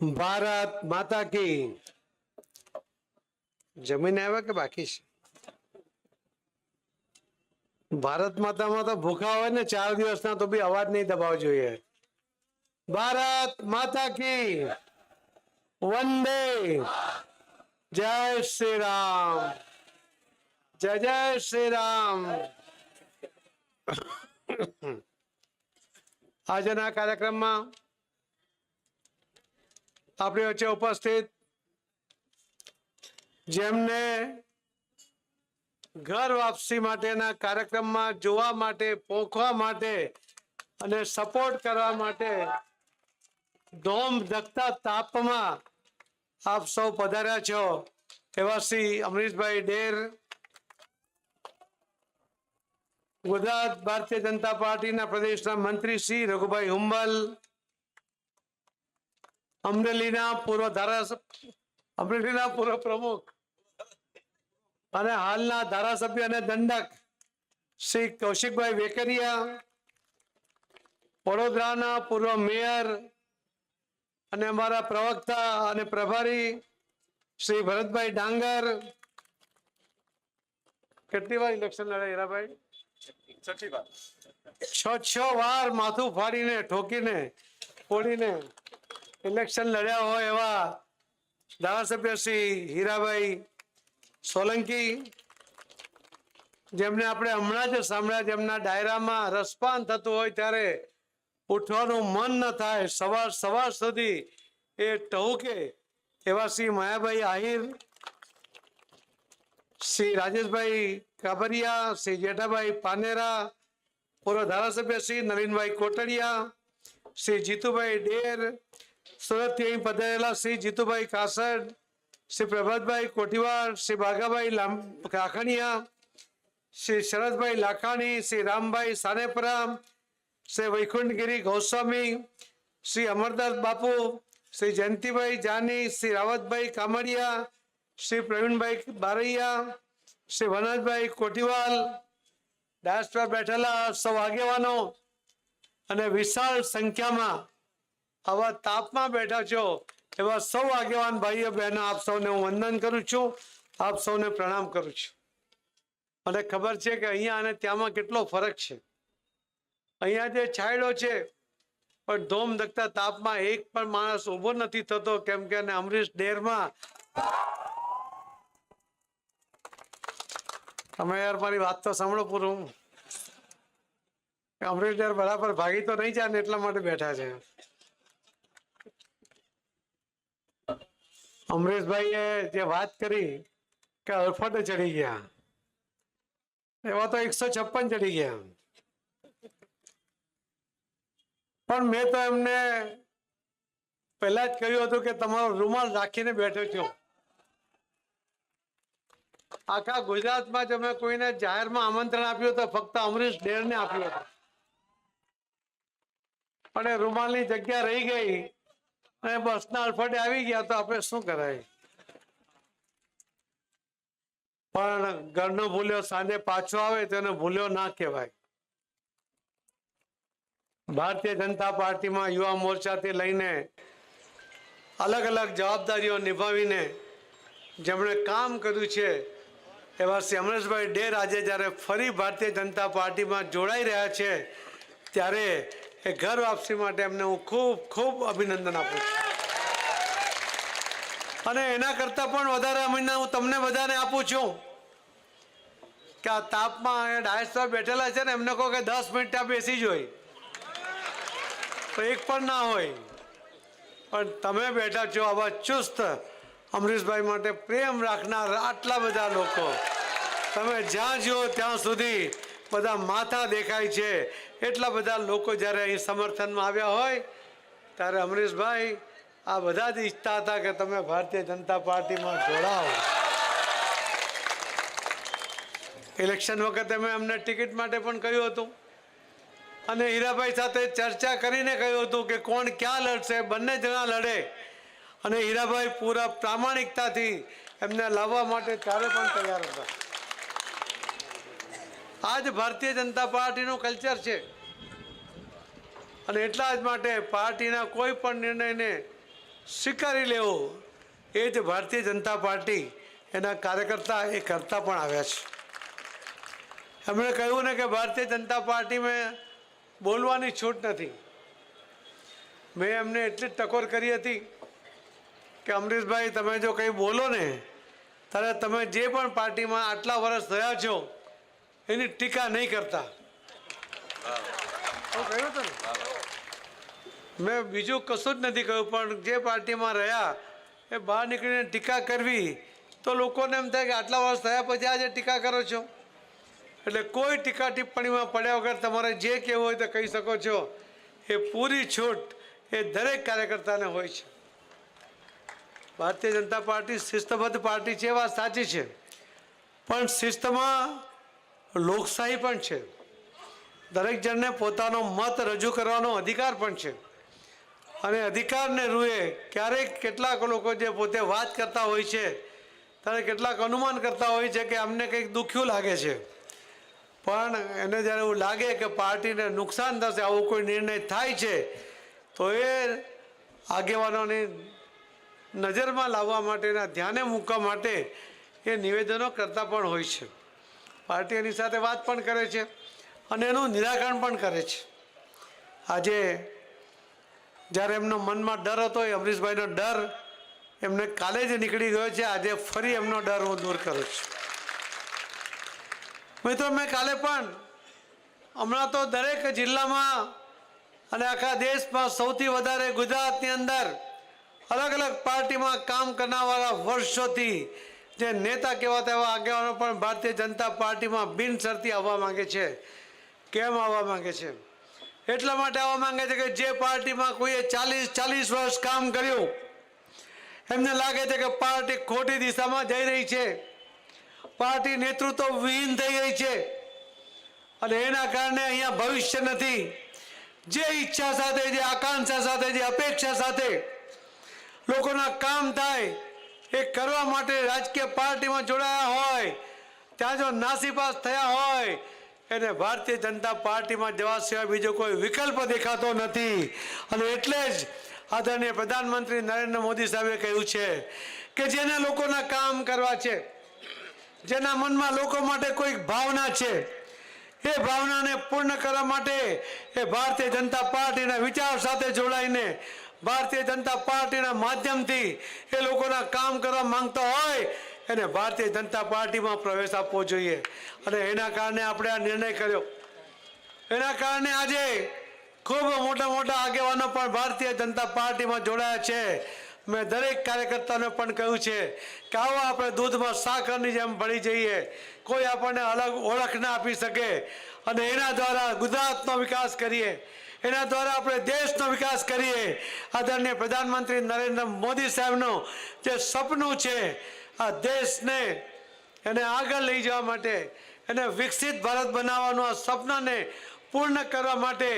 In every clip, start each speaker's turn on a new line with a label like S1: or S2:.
S1: ભારત માતા કી. જમીન આવ્યા કે બાકી છે? ભારત માતામાં તો ભૂખા હોય ને ચાર દિવસના તો બી અવાજ નહીં દબાવ જોઈએ. ભારત માતા કી. વંદે. જય શ્રી રામ. જય જય શ્રી રામ. આજના કાર્યક્રમમાં આપણી વચ્ચે ઉપસ્થિત જેમને ઘર વાપસી માટેના કાર્યક્રમમાં જોવા માટે, પોખવા માટે અને સપોર્ટ કરવા માટે ધોમ ધકતા તાપમાં આપ સૌ પધાર્યા છો. એવા શ્રી અમરીશભાઈ ડેર, ગુજરાત ભારતીય જનતા પાર્ટીના પ્રદેશના મંત્રી શ્રી રઘુભાઈ હુંબલ અમરેલીના પૂર્વ ધારાસભ્ય અમરેલીના પૂર્વ પ્રમુખ અને હાલના ધારાસભ્ય અને દંડક શ્રી કૌશિકભાઈ વેકરિયા, વડોદરાના પૂર્વ મેયર અને અમારા પ્રવક્તા અને પ્રભારી શ્રી ભરતભાઈ ડાંગર. કેટલી વાર ઇલેક્શન લડાય હીરાભાઈ? છ છ વાર માથું ફાડીને, ઠોકીને, ફોડીને. ઇલેક્શન લડ્યા હોય એવા ધારાસભ્ય શ્રી હીરાભાઈ સોલંકી, જેમને આપણે હમણાં જ સાંભળ્યા જેમના ડાયરામાં રસપાન થતું હોય ત્યારે ઉઠવાનું મન ન થાય. સવાર સવાર સુધી એ ટહુકે એવા શ્રી માયાભાઈ આહિર, શ્રી રાજેશભાઈ કાબરિયા શ્રી જેઠાભાઈ પાનેરા, પૂર્વ ધારાસભ્ય શ્રી નવીનભાઈ કોટડિયા, શ્રી જીતુભાઈ ડેર સુરતથી અહીં પધારેલા શ્રી જીતુભાઈ કાસડ શ્રી પ્રભાતભાઈ કોઠીવાર શ્રી બાઘાભાઈ લામ કાખણિયા, શ્રી શરદભાઈ લાખાણી, શ્રી રામભાઈ સાનેપરા શ્રી વૈકુંઠગીરી ગોસ્વામી, શ્રી અમરદાસ બાપુ, શ્રી જયંતિભાઈ જાની, શ્રી રાવતભાઈ કામડિયા, શ્રી પ્રવીણભાઈ બારૈયા, શ્રી વનજભાઈ કોઠીવાલ ડાયસ પર બેઠેલા સૌ આગેવાનો અને વિશાળ સંખ્યામાં આવા તાપમાં બેઠા છો એવા સૌ આગેવાન ભાઈઓ, બહેનો, આપ સૌને હું વંદન કરું છું. આપ સૌને પ્રણામ કરું છું. મને ખબર છે કે અહીંયા અને ત્યાંમાં કેટલો ફરક છે. અહીંયા જે છાંયડો છે, પણ ધોમ ધકતા તાપમાં એક પણ માણસ ઊભો નથી થતો, કેમ કે અમરીશ ડેરમાં તમે યાર મારી વાત તો સાંભળો પૂરું. અમરીશ ડેર બરાબર ભાગી તો નહીં જાય ને એટલા માટે બેઠા છે. અમરેશભાઈએ જે વાત કરી કે અડફટે ચડી ગયા. એવા તો એકસો છપ્પન ચડી ગયા. પણ મેં તો એમને પહેલા જ કહ્યું હતું કે તમારો રૂમાલ રાખીને બેઠો છો. આખા ગુજરાતમાં જો મેં કોઈને જાહેરમાં આમંત્રણ આપ્યું તો ફક્ત અમરીશ ડેરને આપ્યું હતું. અને રૂમાલની જગ્યા રહી ગઈ. અને બસના અડફટે આવી ગયા તો આપણે શું કરાય? પણ ઘરનો ભૂલ્યો સાંજે પાછો આવે તો એને ભૂલ્યો ના કહેવાય. ભારતીય જનતા પાર્ટીમાં યુવા મોરચાથી લઈને અલગ અલગ જવાબદારીઓ નિભાવીને જેમણે કામ કર્યું છે, એવા શ્રી અમરેશભાઈ ડેર આજે જ્યારે ફરી ભારતીય જનતા પાર્ટીમાં જોડાઈ રહ્યા છે, ત્યારે એ ઘર વાપસી માટે એમને હું ખૂબ ખૂબ અભિનંદન આપું છું. અને એના કરતાં પણ વધારે અભિનંદન હું તમને બધાને આપું છું કે આ તાપમાં અહીંયા ડાયસ સાહેબ બેઠેલા છે ને, એમને કહો કે દસ મિનિટ ત્યાં બેસી જોઈ તો એક પણ ના હોય. પણ તમે બેઠા છો આવા ચુસ્ત અમરીશભાઈ માટે પ્રેમ રાખનાર આટલા બધા લોકો. તમે જ્યાં જુઓ ત્યાં સુધી બધા માથા દેખાય છે. એટલા બધા લોકો જ્યારે અહીં સમર્થનમાં આવ્યા હોય, ત્યારે અમરીશભાઈ આ બધા જ ઈચ્છતા હતા કે તમે ભારતીય જનતા પાર્ટીમાં જોડાઓ. ઇલેક્શન વખતે મેં અમને ટિકિટ માટે પણ કહ્યું હતું. અને હીરાભાઈ સાથે ચર્ચા કરીને કહ્યું હતું કે કોણ ક્યાં લડશે, બંને જણા લડે. અને હીરાભાઈ પૂરા પ્રામાણિકતાથી એમને લાવવા માટે ત્યારે પણ તૈયાર હતા. આ જ ભારતીય જનતા પાર્ટીનું કલ્ચર છે. અને એટલા જ માટે પાર્ટીના કોઈ પણ નિર્ણયને સ્વીકારી લેવો, એ જ ભારતીય જનતા પાર્ટી એના કાર્યકર્તા એ કરતા પણ આવ્યા છે. એમણે કહ્યું ને કે ભારતીય જનતા પાર્ટીમાં બોલવાની છૂટ નથી. મેં એમને એટલી જ ટકોર કરી હતી કે અમરીશભાઈ, તમે જો કંઈ બોલો ને, ત્યારે તમે જે પણ પાર્ટીમાં આટલા વર્ષ થયા છો એની ટીકા નહીં કરતા. મેં બીજું કશું જ નથી કહ્યું પણ જે પાર્ટીમાં રહ્યા એ બહાર નીકળીને ટીકા કરવી તો લોકોને એમ થાય કે આટલા વર્ષ થયા પછી આજે ટીકા કરો છો. એટલે કોઈ ટીકા ટિપ્પણીમાં પડ્યા વગર તમારે જે કહેવું હોય તો કહી શકો છો. એ પૂરી છૂટ એ દરેક કાર્યકર્તાને હોય છે. ભારતીય જનતા પાર્ટી શિસ્તબદ્ધ પાર્ટી છે એ વાત સાચી છે. પણ શિસ્તમાં લોકશાહી પણ છે. દરેક જણને પોતાનો મત રજૂ કરવાનો અધિકાર પણ છે. અને અધિકારને રૂએ ક્યારેક કેટલાક લોકો જે પોતે વાત કરતા હોય છે, ત્યારે કેટલાક અનુમાન કરતા હોય છે કે અમને કંઈક દુખ્યું લાગે છે. પણ એને જ્યારે એવું લાગે કે પાર્ટીને નુકસાન થશે, આવો કોઈ નિર્ણય થાય છે, તો એ આગેવાનોની નજરમાં લાવવા માટેના ધ્યાને મૂકવા માટે એ નિવેદનો કરતા પણ હોય છે. પાર્ટી એની સાથે વાત પણ કરે છે અને એનું નિરાકરણ પણ કરે છે. આજે જ્યારે એમનો મનમાં ડર હતો, એ અમરીશભાઈનો ડર એમને કાલે જ નીકળી ગયો છે. આજે ફરી એમનો ડર હું દૂર કરું છું. મિત્રો, મેં કાલે પણ હમણાં તો દરેક જિલ્લામાં અને આખા દેશમાં સૌથી વધારે ગુજરાતની અંદર અલગ અલગ પાર્ટીમાં કામ કરનારવાળા વર્ષોથી જે નેતા કહેવાતા એવા આગેવાનો પણ ભારતીય જનતા પાર્ટીમાં બિનશરતી આવવા માંગે છે. કેમ આવવા માંગે છે? એટલા માટે આવવા માંગે છે કે જે પાર્ટીમાં કોઈએ ચાલીસ ચાલીસ વર્ષ કામ કર્યું, એમને લાગે છે કે પાર્ટી ખોટી દિશામાં જઈ રહી છે. પાર્ટી નેતૃત્વ વિહીન થઈ રહી છે. અને એના કારણે અહીંયા ભવિષ્ય નથી. જે ઈચ્છા સાથે, જે આકાંક્ષા સાથે, જે અપેક્ષા સાથે લોકોના કામ થાય એ કરવા માટે રાજકીય પાર્ટીમાં જોડાયા હોય, ત્યાં જો નાસીપાસ થયા હોય, એને ભારતીય જનતા પાર્ટીમાં જવા સિવાય બીજો કોઈ વિકલ્પ દેખાતો નથી. અને એટલે જ આદરણીય પ્રધાનમંત્રી નરેન્દ્ર મોદી સાહેબે કહ્યું છે કે જેના લોકોના કામ કરવા છે, જેના મનમાં લોકો માટે કોઈક ભાવના છે, એ ભાવનાને પૂર્ણ કરવા માટે એ ભારતીય જનતા પાર્ટીના વિચાર સાથે જોડાઈને ભારતીય જનતા પાર્ટીના માધ્યમથી એ લોકોના કામ કરવા માંગતા હોય, એને ભારતીય જનતા પાર્ટીમાં પ્રવેશ આપવો જોઈએ. અને એના કારણે આપણે આ નિર્ણય કર્યો. એના કારણે આજે ખૂબ મોટા મોટા આગેવાનો પણ ભારતીય જનતા પાર્ટીમાં જોડાયા છે. મેં દરેક કાર્યકર્તાને પણ કહ્યું છે કે આવો આપણે દૂધમાં સાકરની જેમ ભળી જઈએ. કોઈ આપણને અલગ ઓળખ ના આપી શકે. અને એના દ્વારા ગુજરાતનો વિકાસ કરીએ. એના દ્વારા આપણે દેશનો વિકાસ કરીએ. આદરણીય પ્રધાનમંત્રી નરેન્દ્ર મોદી સાહેબનું જે સપનું છે, આ દેશને એને આગળ લઈ જવા માટે, એને વિકસિત ભારત બનાવવાનું આ સપનાને પૂર્ણ કરવા માટે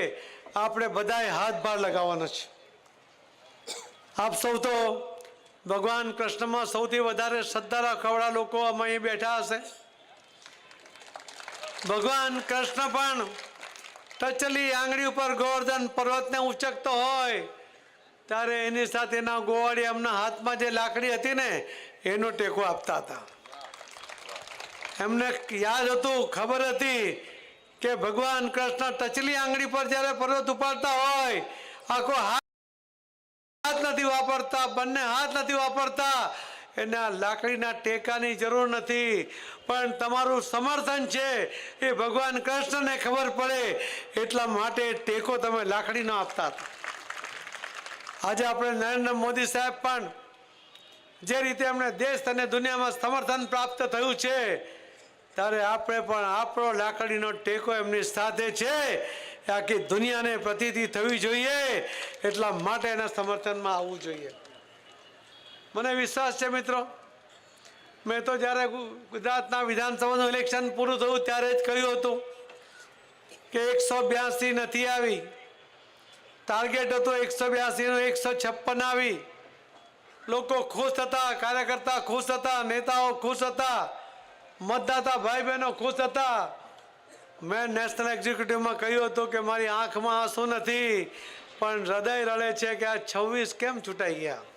S1: આપણે બધાએ હાથભાર લગાવવાનો છે. આપ સૌ તો ભગવાન કૃષ્ણમાં સૌથી વધારે શ્રદ્ધા રાખવાળા લોકો અમે અહીં બેઠા હશે. ભગવાન કૃષ્ણ પણ ટચલી આંગળી ઉપર ગોવર્ધન પર્વતને ઉચકતો હોય, ત્યારે એની સાથે એના ગોવાળી એમના હાથમાં જે લાકડી હતી ને, એનો ટેકો આપતા હતા. એમને યાદ હતું, ખબર હતી કે ભગવાન કૃષ્ણ ટચલી આંગળી પર જ્યારે પર્વત ઉપાડતા હોય, આખો હાથ નથી વાપરતા, બંને હાથ નથી વાપરતા એના લાકડીના ટેકાની જરૂર નથી. પણ તમારું સમર્થન છે. એ ભગવાન કૃષ્ણને ખબર પડે. એટલા માટે ટેકો તમે લાકડીનો આપતા હતા. આજે આપણે નરેન્દ્ર મોદી સાહેબ પણ જે રીતે એમણે દેશ અને દુનિયામાં સમર્થન પ્રાપ્ત થયું છે, ત્યારે આપણે પણ આપણો લાકડીનો ટેકો એમની સાથે છે. આખી દુનિયાને પ્રતીતિ થવી જોઈએ. એટલા માટે એના સમર્થનમાં આવવું જોઈએ. મને વિશ્વાસ છે, મિત્રો. મેં તો જ્યારે ગુજરાતના વિધાનસભાનું ઇલેક્શન પૂરું થયું ત્યારે જ કહ્યું હતું કે એકસો બ્યાસી નથી આવી. ટાર્ગેટ હતો એકસો બ્યાસીનું, એકસો છપ્પન આવી. લોકો ખુશ હતા, કાર્યકર્તા ખુશ હતા, નેતાઓ ખુશ હતા, મતદાતા ભાઈ બહેનો ખુશ હતા. મેં નેશનલ એક્ઝિક્યુટિવમાં કહ્યું હતું કે મારી આંખમાં આંસુ નથી, પણ હૃદય રડે છે કે આ છવ્વીસ કેમ છૂટાઈ ગયા?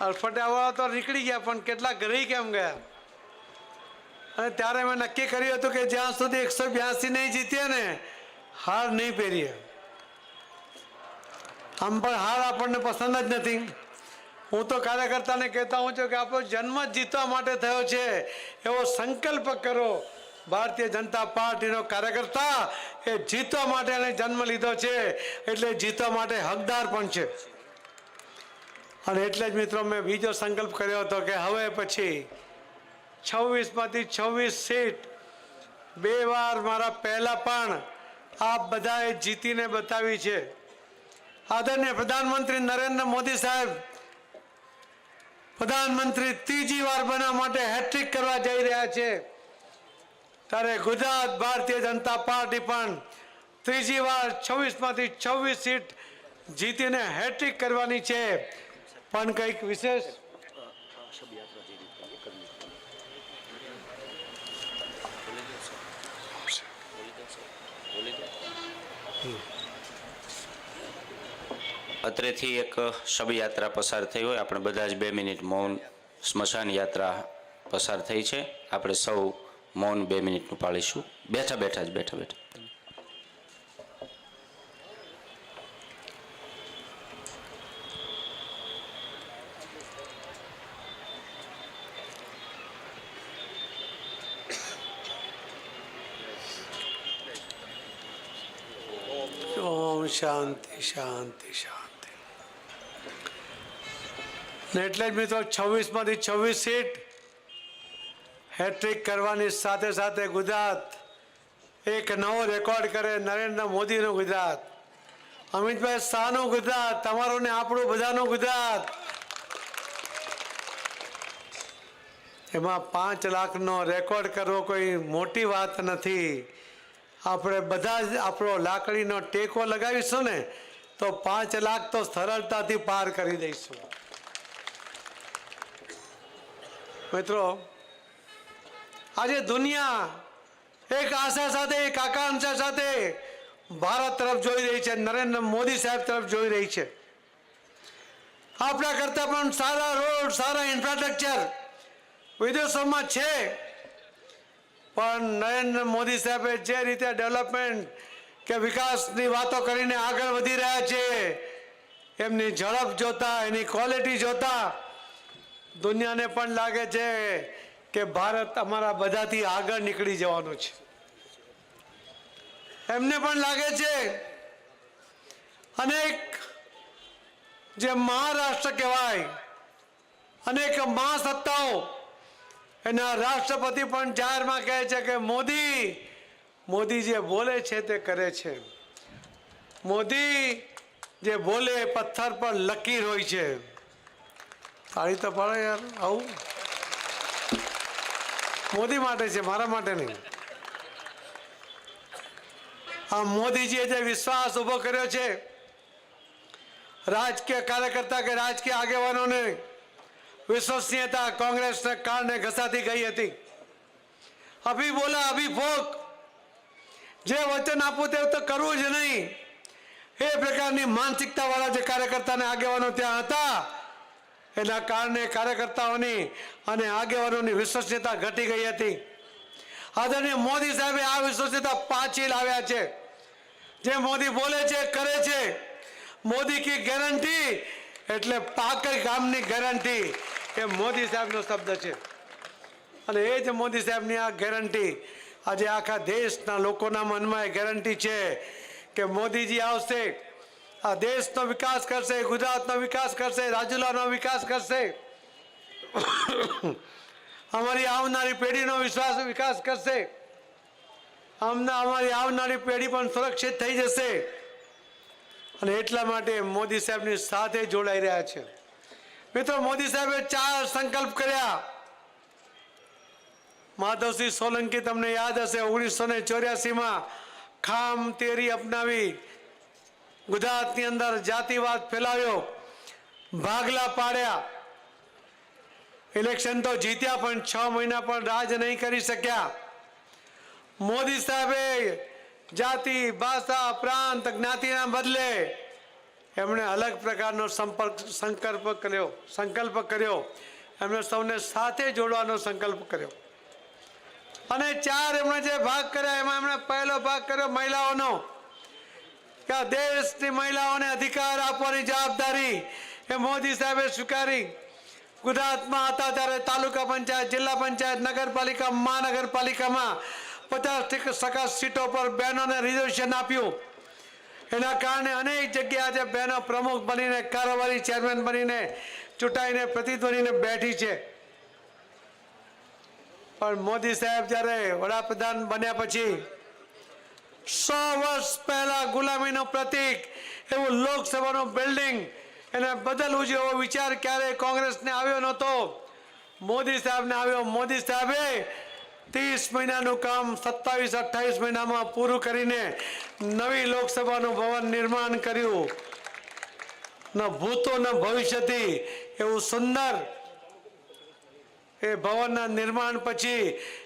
S1: અડફટાવાળા તો નીકળી ગયા, પણ કેટલા ઘરે કેમ ગયા? અને ત્યારે મેં નક્કી કર્યું હતું કે જ્યાં સુધી એકસો બ્યાસી નહીં જીતીએ ને, હાર નહીં પહેરીએ. આમ પણ હાર આપણને પસંદ જ નથી. હું તો કાર્યકર્તાને કહેતા હું છું કે આપણો જન્મ જીતવા માટે થયો છે. એવો સંકલ્પ કરો. ભારતીય જનતા પાર્ટીનો કાર્યકર્તા એ જીતવા માટે એને જન્મ લીધો છે. એટલે જીતવા માટે હકદાર પણ છે. અને એટલે જ મિત્રો મેં બીજો સંકલ્પ કર્યો હતો કે હવે પછી છવ્વીસમાંથી છવ્વીસ સીટ બે વાર મારા પહેલાં પણ આપ બધાએ જીતીને બતાવી છે. આદરણીય પ્રધાનમંત્રી નરેન્દ્ર મોદી સાહેબ, પ્રધાનમંત્રી ત્રીજી વાર બનવા માટે હેટ્રિક કરવા જઈ રહ્યા છે. ત્યારે ગુજરાત ભારતીય જનતા પાર્ટી પણ ત્રીજી વાર છવ્વીસમાંથી છવ્વીસ સીટ જીતીને હેટ્રિક કરવાની છે. પણ કંઈક વિશેષ?
S2: અત્રેથી એક શબયાત્રા પસાર થઈ હોય. આપણે બધા જ બે મિનિટ મૌન સ્મશાન યાત્રા પસાર થઈ છે. આપણે સૌ મૌન બે મિનિટનું પાળીશું. બેઠા બેઠા જ, બેઠા બેઠા.
S1: શાંતિ શાંતિ શાંતિ. એટલે જ મિત્રો છવ્વીસમાંથી છવ્વીસ સીટ હેટ્રિક કરવાની સાથે સાથે ગુજરાત એક નવો રેકોર્ડ કરે નરેન્દ્ર મોદીનું ગુજરાત. અમિતભાઈ શાહનું ગુજરાત, તમારું ને આપણું બધાનું ગુજરાત. એમાં પાંચ લાખનો રેકોર્ડ કરવો કોઈ મોટી વાત નથી. આપણે બધા જ આપણો લાકડીનો ટેકો લગાવીશું ને, તો પાંચ લાખ તો સરળતાથી પાર કરી દઈશું. મિત્રો, આજે દુનિયા એક આશા સાથે, એક આકાંક્ષા સાથે ભારત તરફ જોઈ રહી છે, નરેન્દ્ર મોદી સાહેબ તરફ જોઈ રહી છે. આપણા કરતાં પણ સારા રોડ, સારા ઇન્ફ્રાસ્ટ્રક્ચર વિદેશોમાં છે. પણ નરેન્દ્ર મોદી સાહેબે જે રીતે ડેવલપમેન્ટ કે વિકાસની વાતો કરીને આગળ વધી રહ્યા છે, એમની ઝડપ જોતા, એની ક્વોલિટી જોતા, દુનિયાને પણ લાગે છે કે ભારત અમારા બધાથી આગળ નીકળી જવાનું છે. એમને પણ લાગે છે અનેક જે મહારાષ્ટ્ર કહેવાય, અનેક મહાસત્તાઓ એના રાષ્ટ્રપતિ પણ જાહેરમાં કહે છે કે મોદી મોદી જે બોલે છે તે કરે છે. મોદી જે બોલે પથ્થર પર લકીર હોય છે. તાળી તો પડે યાર, આવું. મોદી માટે છે, મારા માટે નહીં. આ મોદીજીએ જે વિશ્વાસ ઊભો કર્યો છે, રાજકીય કાર્યકર્તા કે રાજકીય આગેવાનોને વિશ્વસનીયતા કોંગ્રેસને કારણે ઘસાતી ગઈ હતી. અભી બોલા, અભી ભોગ. જે વચન આપવું તે તો કરવું જ નહીં. એ પ્રકારની માનસિકતાવાળા જે કાર્યકર્તાને આગેવાનો ત્યાં હતા, એના કારણે કાર્યકર્તાઓની અને આગેવાનોની વિશ્વસનીયતા ઘટી ગઈ હતી. આદરણીય મોદી સાહેબે આ વિશ્વસનીયતા પાછી લાવ્યા છે. જે મોદી બોલે છે, કરે છે, મોદી કી ગેરંટી એટલે પાકર ગામની ગેરંટી. એ મોદી સાહેબનો શબ્દ છે. અને એ જ મોદી સાહેબની આ ગેરંટી આજે આખા દેશના લોકોના મનમાં એ ગેરંટી છે કે મોદીજી આવશે, આ દેશનો વિકાસ કરશે, ગુજરાતનો વિકાસ કરશે, રાજુલાનો વિકાસ કરશે. અમારી આવનારી પેઢીનો વિશ્વાસ વિકાસ કરશે. અમને અમારી આવનારી પેઢી પણ સુરક્ષિત થઈ જશે. અને એટલા માટે મોદી સાહેબની સાથે જોડાઈ રહ્યા છે. મિત્રો, મોદી સાહેબે ચાર સંકલ્પ કર્યા. માધવસિંહ સોલંકી તમને યાદ હશે, ઓગણીસો ને ચોર્યાસીમાં ખામ તેરી અપનાવી ગુજરાતની અંદર જાતિવાદ ફેલાવ્યો, ભાગલા પાડ્યા. ઇલેક્શન તો જીત્યા પણ છ મહિના પણ રાજ નહીં કરી શક્યા. મોદી સાહેબે જાતિ, ભાષા, પ્રાંત, જ્ઞાતિના બદલે એમણે અલગ પ્રકારનો સંપર્ક, સંકલ્પ કર્યો સંકલ્પ કર્યો. એમણે સૌને સાથે જોડવાનો સંકલ્પ કર્યો. અને ચાર એમણે જે ભાગ કર્યા, એમાં એમણે પહેલો ભાગ કર્યો મહિલાઓનો. કે દેશની મહિલાઓને અધિકાર આપવાની જવાબદારી એ મોદી સાહેબે સ્વીકારી. ગુજરાતમાં હતા ત્યારે તાલુકા પંચાયત, જિલ્લા પંચાયત, નગરપાલિકા, મહાનગરપાલિકામાં પચાસ ટકા સીટો પર બહેનોને રિઝર્વેશન આપ્યું. એના કારણે અનેક જગ્યા આજે બહેનો પ્રમુખ બનીને, કારોબારી ચેરમેન બનીને, ચૂંટાઈને, પ્રતિધ્વનિને બેઠી છે. પણ મોદી સાહેબ જ્યારે વડાપ્રધાન બન્યા પછી સો વર્ષ પહેલા ગુલામીનું પ્રતીક એવું લોકસભાનું બિલ્ડિંગ એને બદલવું છે એવો વિચાર ક્યારેય કોંગ્રેસને આવ્યો નહોતો. મોદી સાહેબને આવ્યો. મોદી સાહેબે ત્રીસ મહિનાનું કામ, સત્તાવીસ, અઠ્ઠાવીસ મહિનામાં પૂરું કરીને નવી લોકસભાનું ભવન નિર્માણ કર્યું. ન ભૂતો, ન ભવિષ્યથી, એવું સુંદર એ ભવનના નિર્માણ પછી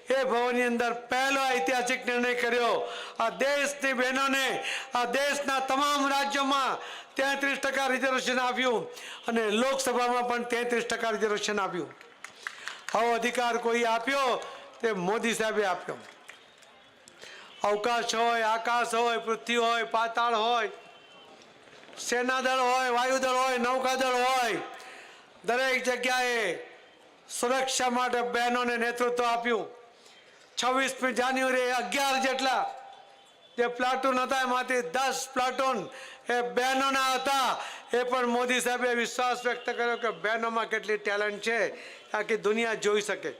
S1: એ ભવનની અંદર પહેલો ઐતિહાસિક નિર્ણય કર્યો. આ દેશની બહેનોને, આ દેશના તમામ રાજ્યોમાં તેત્રીસ ટકા રિઝર્વેશન આપ્યું અને લોકસભામાં પણ તેત્રીસ ટકા રિઝર્વેશન આપ્યું. આવો અધિકાર કોઈ આપ્યો તે મોદી સાહેબે આપ્યો અવકાશ હોય, આકાશ હોય, પૃથ્વી હોય, પાતાળ હોય, સેનાદળ હોય, વાયુદળ હોય, નૌકાદળ હોય, દરેક જગ્યાએ સુરક્ષા માટે બહેનોને નેતૃત્વ આપ્યું. છવ્વીસમી જાન્યુઆરી અગિયાર જેટલા જે પ્લાટૂન હતા, એમાંથી દસ પ્લાટૂન એ બહેનોના હતા. એ પણ મોદી સાહેબે વિશ્વાસ વ્યક્ત કર્યો કે બહેનોમાં કેટલી ટેલેન્ટ છે, આખી દુનિયા જોઈ શકે.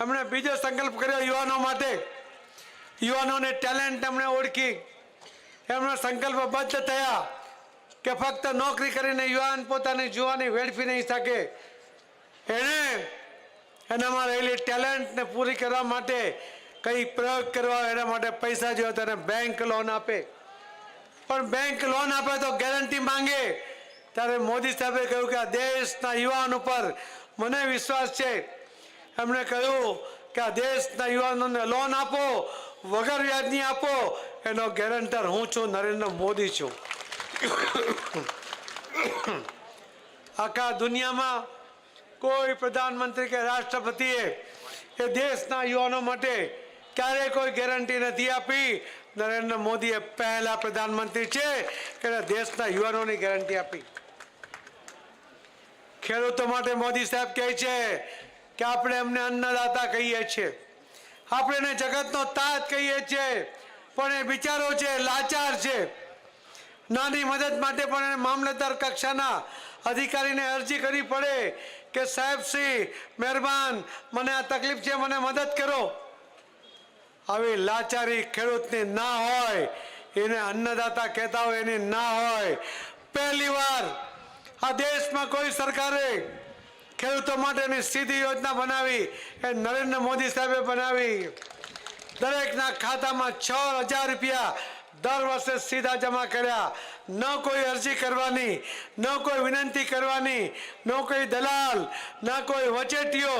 S1: એમણે બીજો સંકલ્પ કર્યો યુવાનો માટે. યુવાનોને ટેલેન્ટ એમણે ઓળખી. એમનો સંકલ્પબદ્ધ થયા કે ફક્ત નોકરી કરીને યુવાન પોતાની જુવાની વેડફી નહીં શકે. એણે એનામાં રહેલી ટેલેન્ટને પૂરી કરવા માટે કંઈ પ્રયોગ કરવા એના માટે પૈસા જોયો તો એને બેંક લોન આપે. પણ બેંક લોન આપે તો ગેરંટી માંગે. ત્યારે મોદી સાહેબે કહ્યું કે આ દેશના યુવાન ઉપર મને વિશ્વાસ છે. એમણે કહ્યું કે આ દેશના યુવાનોને લોન આપો, વગર વ્યાજની આપો, એનો ગેરંટર હું છું, નરેન્દ્ર મોદી છું. આખા દુનિયામાં કોઈ પ્રધાનમંત્રી કે રાષ્ટ્રપતિએ એ દેશના યુવાનો માટે ક્યારેય કોઈ ગેરંટી નથી આપી. નરેન્દ્ર મોદીએ પહેલા પ્રધાનમંત્રી છે, કે દેશના યુવાનોની ગેરંટી આપી. ખેડૂતો માટે મોદી સાહેબ કહે છે કે આપણે એમને અન્નદાતા કહીએ છીએ. આપણે એને જગતનો તાજ કહીએ છીએ. પણ એ બિચારો છે, લાચાર છે. નાની મદદ માટે પણ એને મામલતદાર કક્ષાના અધિકારીને અરજી કરવી પડે કે સાહેબ શ્રી, મહેરબાન, મને આ તકલીફ છે, મને મદદ કરો. આવી લાચારી ખેડૂતની ના હોય, એને અન્નદાતા કહેતા હોય એની ના હોય. પહેલી વાર આ દેશમાં કોઈ સરકારે ખેડૂતો માટેની સીધી યોજના બનાવી એ નરેન્દ્ર મોદી સાહેબે બનાવી. દરેકના ખાતામાં છ હજાર રૂપિયા દર વર્ષે સીધા જમા કર્યા. ન કોઈ અરજી કરવાની, ન કોઈ વિનંતી કરવાની, ન કોઈ દલાલ, ન કોઈ વચેટીઓ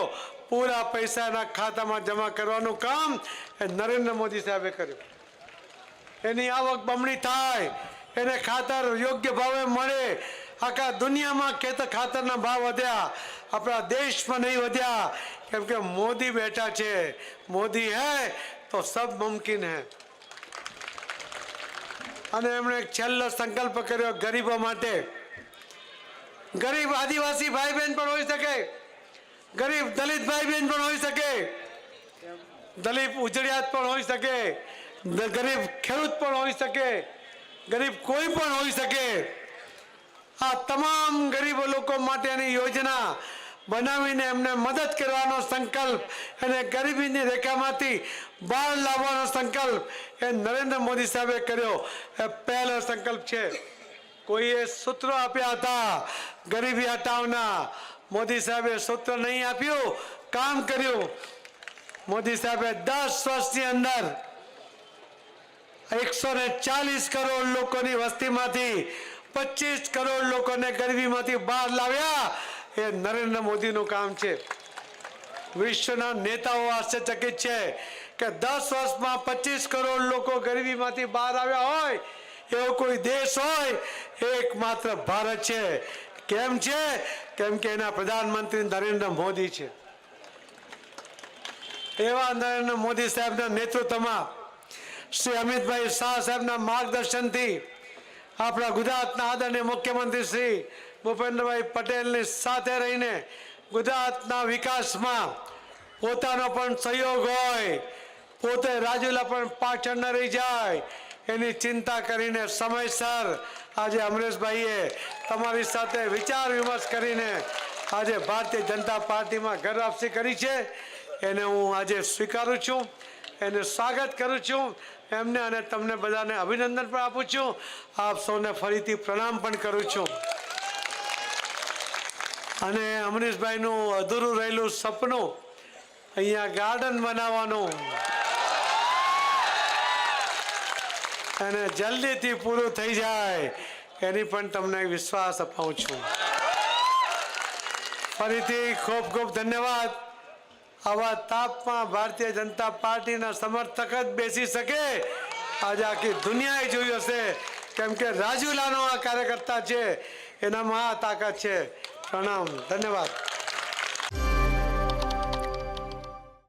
S1: પૂરા પૈસાના ખાતામાં જમા કરવાનું કામ એ નરેન્દ્ર મોદી સાહેબે કર્યું. એની આવક બમણી થાય, એને ખાતર યોગ્ય ભાવે મળે આખા દુનિયામાં ખેતર ખાતરના ભાવ વધ્યા. આપણા દેશમાં નહીં વધ્યા. કેમ કે મોદી બેઠા છે. મોદી હે તો સબ મુમકિન હે. અને એમણે એક છેલ્લો સંકલ્પ કર્યો ગરીબો માટે. ગરીબ આદિવાસી ભાઈ બહેન પણ હોઈ શકે. ગરીબ દલિત ભાઈ બહેન પણ હોઈ શકે. દલિત ઉજળિયાત પણ હોઈ શકે. ગરીબ ખેડૂત પણ હોઈ શકે. ગરીબ કોઈ પણ હોઈ શકે. આ તમામ ગરીબ લોકો માટેની યોજના બનાવીને એમને મદદ કરવાનો સંકલ્પ અને ગરીબીની રેખામાંથી બહાર લાવવાનો સંકલ્પ એ નરેન્દ્ર મોદી સાહેબે કર્યો. એ પહેલો સંકલ્પ છે. કોઈએ સૂત્રો આપ્યા હતા, ગરીબી હટાવના. મોદી સાહેબે સૂત્ર નહીં આપ્યું, કામ કર્યું. મોદી સાહેબે દસ વર્ષની અંદર એકસો ને ચાલીસ કરોડ લોકોની વસ્તીમાંથી પચીસ કરોડ લોકોને ગરીબીમાંથી બહાર લાવ્યા. એ નરેન્દ્ર મોદીનું કામ છે. વિશ્વના નેતાઓ આશ્ચર્યચકિત છે કે દસ વર્ષમાં પચીસ કરોડ લોકો ગરીબીમાંથી બહાર આવ્યા હોય, એવો કોઈ દેશ હોય, એકમાત્ર ભારત છે. કેમ છે? કેમ કે એના પ્રધાનમંત્રી નરેન્દ્ર મોદી છે. એવા નરેન્દ્ર મોદી સાહેબના નેતૃત્વમાં શ્રી અમિતભાઈ શાહ સાહેબના માર્ગદર્શનથી આપણા ગુજરાતના આદરણીય મુખ્યમંત્રી શ્રી ભૂપેન્દ્રભાઈ પટેલની સાથે રહીને ગુજરાતના વિકાસમાં પોતાનો પણ સહયોગ હોય, પોતે રાજુલા પણ પાછળ ન રહી જાય, એની ચિંતા કરીને સમયસર આજે અમરેશભાઈએ તમારી સાથે વિચાર વિમર્શ કરીને આજે ભારતીય જનતા પાર્ટીમાં ઘર વાપસી કરી છે. એને હું આજે સ્વીકારું છું. એને સ્વાગત કરું છું. એમને અને તમને બધાને અભિનંદન પણ આપું છું. આપ સૌને ફરીથી પ્રણામ પણ કરું છું. અને અમરીશભાઈનું અધૂરું રહેલું સપનું અહીંયા ગાર્ડન બનાવવાનું. અને જલ્દીથી પૂરું થઈ જાય. એની પણ તમને વિશ્વાસ અપાવું છું. ફરીથી ખૂબ ખૂબ ધન્યવાદ. આવા તાપમાં ભારતીય જનતા પાર્ટીના સમર્થક જ બેસી શકે. આજે આખી દુનિયાએ જોયું હશે. કેમ કે રાજુલાનો આ કાર્યકર્તા છે. એનામાં આ તાકાત છે. પ્રણામ. ધન્યવાદ.